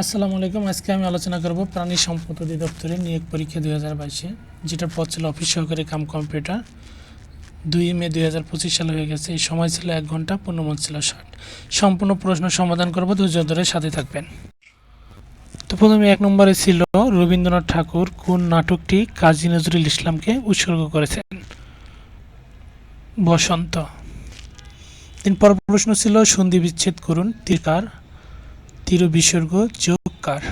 আসসালামু আলাইকুম। আজকে আমি আলোচনা করব প্রাণী সম্পদ অধিদপ্তরের নিয়োগ পরীক্ষা দুই হাজার বাইশে। যেটার পদ ছিল অফিস সহকারী কাম কম্পিউটার। দুই মে দুই হাজার পঁচিশ সালে হয়ে গেছে। এই সময় ছিল এক ঘণ্টা পূর্ণমন ছিল ষাট। সম্পূর্ণ প্রশ্ন সমাধান করব, ধৈর্য ধরে সাথে থাকবেন। তো প্রথমে এক নম্বরে ছিল রবীন্দ্রনাথ ঠাকুর কোন নাটকটি কাজী নজরুল ইসলামকে উৎসর্গ করেছেন? বসন্ত। তিন পর প্রশ্ন ছিল সন্ধি বিচ্ছেদ করুন, তীরকার। তীর বিসর্গ যোগকার।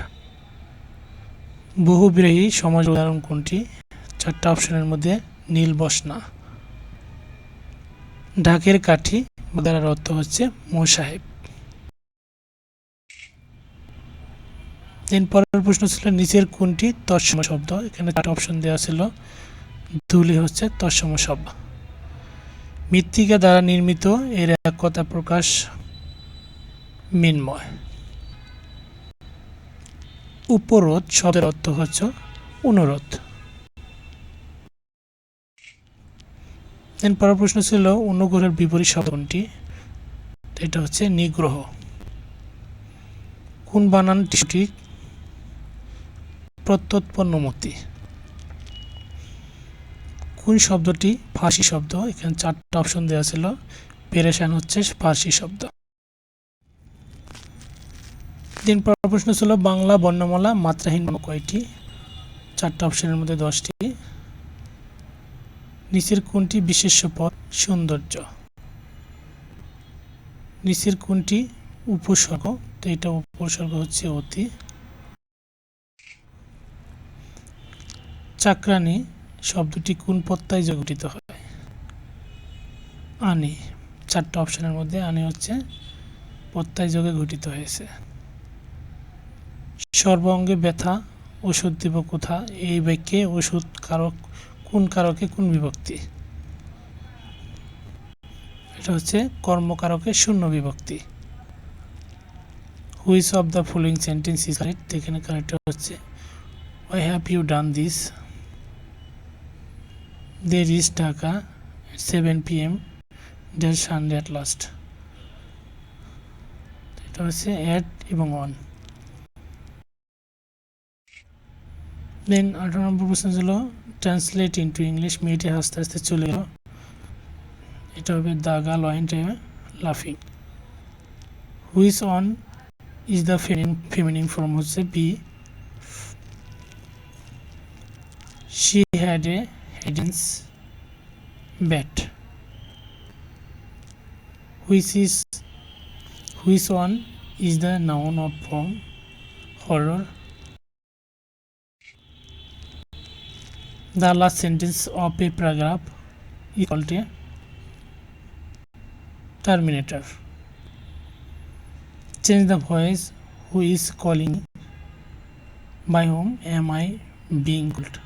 বহুবিরাহী সমাজ উদাহরণ কোনটি? চারটা অপশনের মধ্যে নীল বসনা। ঢাকের কাঠি বাংলার অর্থ হচ্ছে মোসাহেব। তিন পরের প্রশ্ন ছিল নিচের কোনটি তৎসম শব্দ? এখানে চারটা অপশন দেওয়া ছিল। দুলি হচ্ছে তৎসম শব্দ। মৃত্তিকা দ্বারা নির্মিত এর এক কথা প্রকাশ মিনময়। উপরোধ শব্দের অর্থ হচ্ছে অনুরোধ। দেন পরের প্রশ্ন ছিল, অনুগ্রহের বিপরীত শব্দ কোনটি? এটা হচ্ছে নিগ্রহ। কোন বানান টিসুটি প্রত্যুৎপন্নমতি। কোন শব্দটি? ফার্সি শব্দ। এখানে চারটা অপশন দেওয়া ছিল। পেরেশান হচ্ছে ফার্সি শব্দ। তিন পর প্রশ্ন ছিল, বাংলা বর্ণমালা মাত্রাহীন কয়টি? চারটা অপশনের মধ্যে দশটি। নিচের কোনটি বিশেষ্য পদ সৌন্দর্য। নিচের কোনটি উপসর্গ? তো এটা উপসর্গ হচ্ছে অতি। চাকরানি শব্দটি কোন যোগে গঠিত হয়? আনি চারটা অপশনের মধ্যে আনি হচ্ছে প্রত্যয় যোগে গঠিত হয়েছে। সর্বাঙ্গে ব্যথা, ওষুধ দিব কোথা? এই বাক্যে ওষুধ কারক, কোন কারকে কোন বিভক্তি? এটা হচ্ছে কর্মকারকে শূন্য বিভক্তি। Which of the following sentence is correct এখানে কারেক্ট হচ্ছে। Why have you done this. They reach Dhaka seven P M dell Sunday at last. এটা হচ্ছে অ্যাট এবং অন। দেন আঠারো নম্বর প্রশ্ন ছিল ট্রান্সলেট ইন্টু ইংলিশ মেয়েটি হাসতে হাসতে চলে গেল। এটা হবে দ্য গার্ল ওয়াইন্ট লাফিং which one is the feminine feminine form হচ্ছে B she had a হেডেন্স bat which is which one is the noun of form horror The last sentence of a paragraph is called a terminator. Change the voice. Who is calling? By whom am I being called?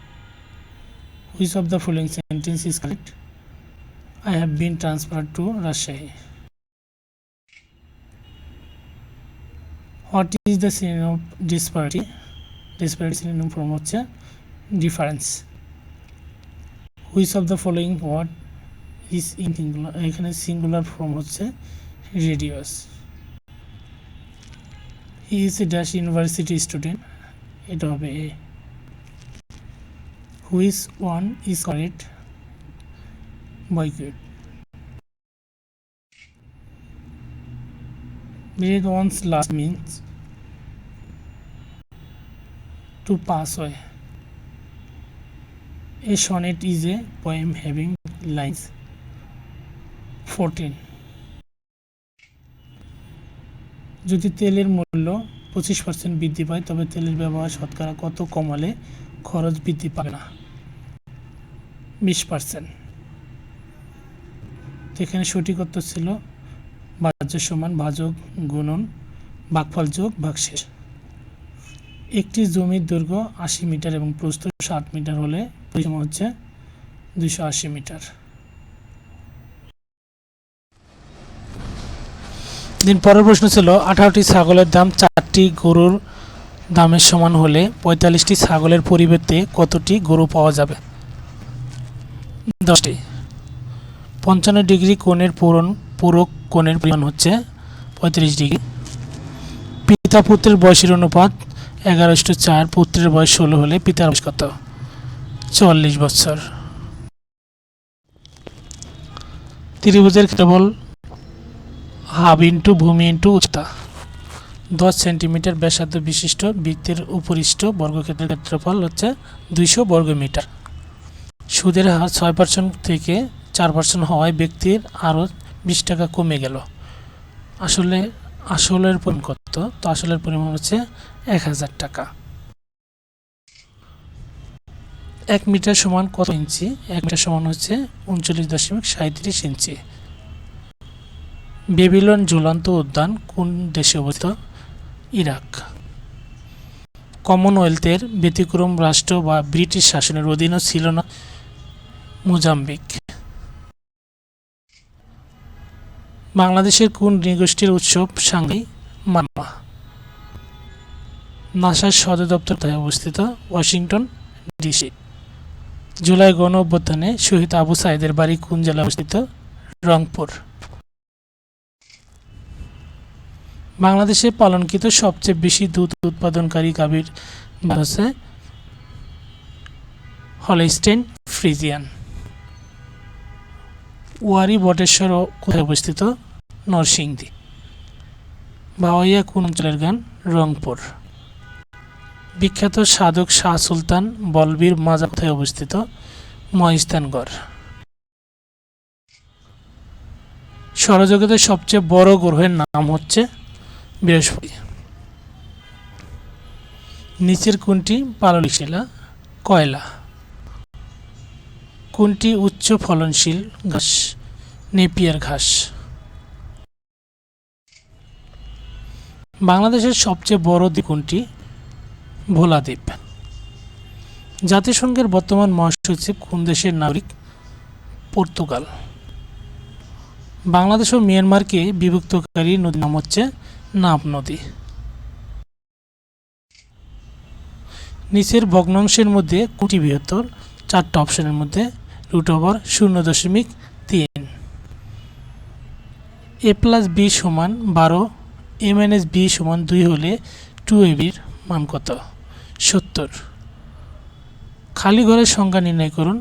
Which of the following sentence is correct? I have been transferred to Rajshahi. What is the synonym of disparity? Disparity synonym form হচ্ছে difference. Which of the following word is in singular এখানে singular form হচ্ছে radius he is a dash university student এটা হবে a which one is correct boycott Read one's last means to pass away. A sonnet is a poem having lines. 14. যদি তেলের মূল্য পঁচিশ percent বৃদ্ধি পায়, তবে তেলের ব্যবহার শতকরা কত কমালে খরচ বৃদ্ধি পাবে না? বিশ পার্সেন্ট এখানে সঠিক উত্তর ছিল বাহ্য সমান ভাজক গুণন ভাগফল যোগ, ভাগশেষ। একটি জমির দৈর্ঘ্য আশি মিটার এবং প্রস্থ ষাট মিটার হলে পরিসীমা হচ্ছে দুশো আশি মিটার। দিন পরের প্রশ্ন ছিল, আঠারোটি ছাগলের দাম চারটি গরুর দামের সমান হলে পঁয়তাল্লিশটি ছাগলের পরিবর্তে কতটি গরু পাওয়া যাবে? দশটি। পঞ্চান্ন ডিগ্রি কোণের পূরণ, পূরক কোণের পরিমাণ হচ্ছে পঁয়ত্রিশ ডিগ্রি। পিতা পুত্রের বয়সের অনুপাত এগারো ইস্টু চার পুত্রের বয়স ষোলো হলে পিতার বয়স কত? চুয়াল্লিশ বছর। ত্রিভুজের ক্ষেত্রফল হাব ইন্টু ভূমি ইন্টু উচ্চতা। দশ সেন্টিমিটার ব্যাসার্ধ বিশিষ্ট বৃত্তের উপরিষ্ট বর্গক্ষেত্রের ক্ষেত্রফল হচ্ছে দুইশো বর্গমিটার। সুদের হার ছয় পার্সেন্ট থেকে চার পার্সেন্ট হওয়ায় ব্যক্তির আরও বিশ টাকা কমে গেল। আসলে আসলের পরিমাণ কত? তো আসলের পরিমাণ হচ্ছে এক হাজার টাকা। এক মিটার সমান কত ইঞ্চি? এক মিটার সমান হচ্ছে উনচল্লিশ দশমিক সাঁত্রিশ ইঞ্চি। বেবিলন ঝুলন্ত উদ্যান কোন দেশে অবস্থিত? ইরাক। কমনওয়েলথের ব্যতিক্রম রাষ্ট্র বা ব্রিটিশ শাসনের অধীনও ছিল না মোজাম্বিক। বাংলাদেশের কোন নৃগোষ্ঠীর উৎসব সাংহাই মানমা নাসার সদর দপ্তর অবস্থিত ওয়াশিংটন, ডিসি। জুলাই গণ অভ্যুত্থানে শহীদ আবু সাইদের বাড়ি কোন জেলায় অবস্থিত? রংপুর। বাংলাদেশে পালনকৃত সবচেয়ে বেশি দুধ উৎপাদনকারী গাভীর হচ্ছে হলস্টেন ফ্রিজিয়ান। ওয়ারি বটেশ্বর কোথায় অবস্থিত? নরসিংদী। ভাওয়াইয়া কোন অঞ্চলের গান, রংপুর। বিখ্যাত সাধক শাহ সুলতান বলবীর মাজার কোথায় অবস্থিত মহিস্তানগড়। সৌরজগতের সবচেয়ে বড় গ্রহের নাম হচ্ছে বৃহস্পতি। নিচের কোনটি পাললিক শিলা কয়লা। কোনটি উচ্চ ফলনশীল ঘাস, নেপিয়ার ঘাস। বাংলাদেশের সবচেয়ে বড় দ্বীপ কোনটি ভোলা দ্বীপ। জাতিসংঘের বর্তমান মহাসচিব কোন দেশের নাগরিক? পর্তুগাল। বাংলাদেশ ও মিয়ানমারকে বিভক্তকারী নদীর নাম হচ্ছে নাব নদী। নিচের ভগ্নাংশের মধ্যে কোনটি বৃহত্তর, চারটা অপশনের মধ্যে রুট ওভার শূন্য দশমিক তিন। এ প্লাস বি সমান বারো এ মাইনাস বি সমান দুই হলে টু এ বির মান কত? সত্তর। খালি ঘরের সংখ্যা নির্ণয় করুন।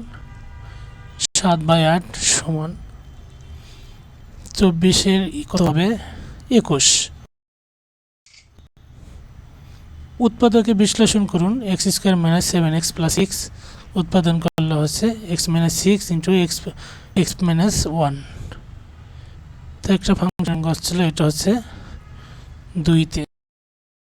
সাত বাই আট সমান চব্বিশের কত হবে? একুশ। উৎপাদকে বিশ্লেষণ করুন। X square minus seven X plus X উৎপাদন করলে হচ্ছে X minus six into X X minus one. তো একটা ফাংশন ছিল, এটা হচ্ছে দুইতে